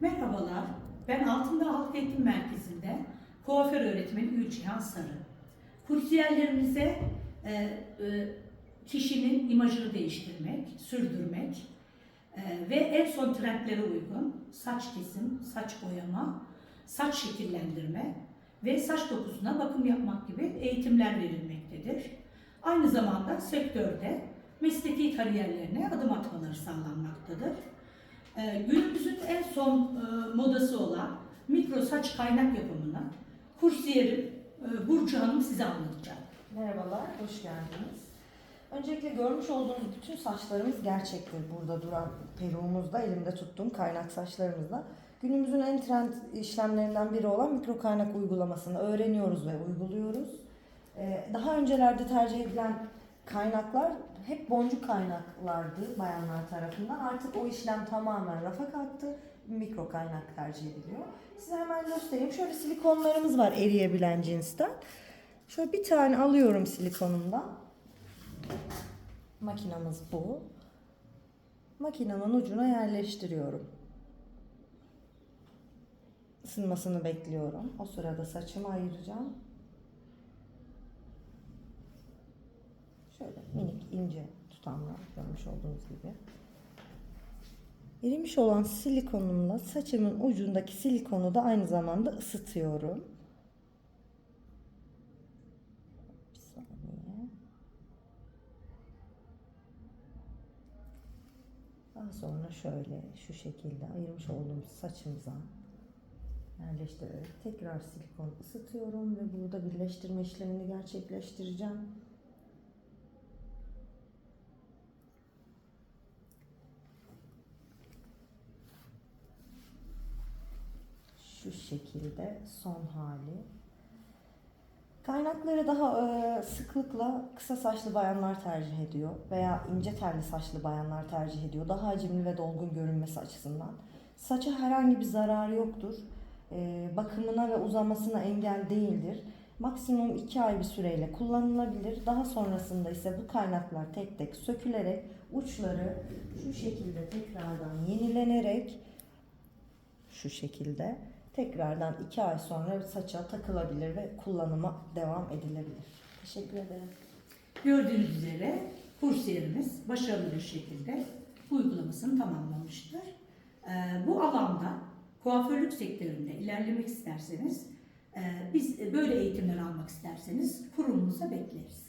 Merhabalar, ben Altındağ Halk Eğitim Merkezi'nde kuaför öğretmeni Gülcihan Sarı. Kursiyerlerimize e, e, kişinin imajını değiştirmek, sürdürmek e, ve en son trendlere uygun saç kesim, saç boyama, saç şekillendirme ve saç dokusuna bakım yapmak gibi eğitimler verilmektedir. Aynı zamanda sektörde mesleki kariyerlerine adım atmaları sağlanmaktadır. Ee, günümüzün en son e, modası olan mikro saç kaynak yapımını kursiyerim e, Burcu Hanım size anlatacak. Merhabalar, hoş geldiniz. Öncelikle görmüş olduğunuz bütün saçlarımız gerçektir. Burada duran peruğumuzda, elimde tuttuğum kaynak saçlarımızda. Günümüzün en trend işlemlerinden biri olan mikro kaynak uygulamasını öğreniyoruz ve uyguluyoruz. Ee, Daha öncelerde tercih edilen kaynaklar hep boncuk kaynaklardı bayanlar tarafından. Artık o işlem tamamen rafa kalktı. Mikro kaynak tercih ediliyor. Size hemen göstereyim. Şöyle silikonlarımız var eriyebilen cinsten. Şöyle bir tane alıyorum silikonumdan. Makinamız bu. Makinamın ucuna yerleştiriyorum. Isınmasını bekliyorum. O sırada saçımı ayıracağım. Şöyle minik ince tutamlar görmüş olduğunuz gibi. Erimiş olan silikonumla saçımın ucundaki silikonu da aynı zamanda ısıtıyorum. Bir saniye. Daha sonra şöyle şu şekilde ayırmış olduğumuz saçımıza yerleştirerek tekrar silikon ısıtıyorum ve burada birleştirme işlemini gerçekleştireceğim. Şu şekilde son hali. Kaynakları daha e, sıklıkla kısa saçlı bayanlar tercih ediyor veya ince telli saçlı bayanlar tercih ediyor. Daha hacimli ve dolgun görünmesi açısından. Saça herhangi bir zararı yoktur. E, bakımına ve uzamasına engel değildir. Maksimum 2 ay bir süreyle kullanılabilir. Daha sonrasında ise bu kaynaklar tek tek sökülerek uçları şu şekilde tekrardan yenilenerek şu şekilde tekrardan 2 ay sonra saça takılabilir ve kullanıma devam edilebilir. Teşekkür ederim. Gördüğünüz üzere kursiyerimiz başarılı bir şekilde uygulamasını tamamlamıştır. Ee, bu alanda kuaförlük sektöründe ilerlemek isterseniz, e, biz böyle eğitimler almak isterseniz kurumumuza bekleriz.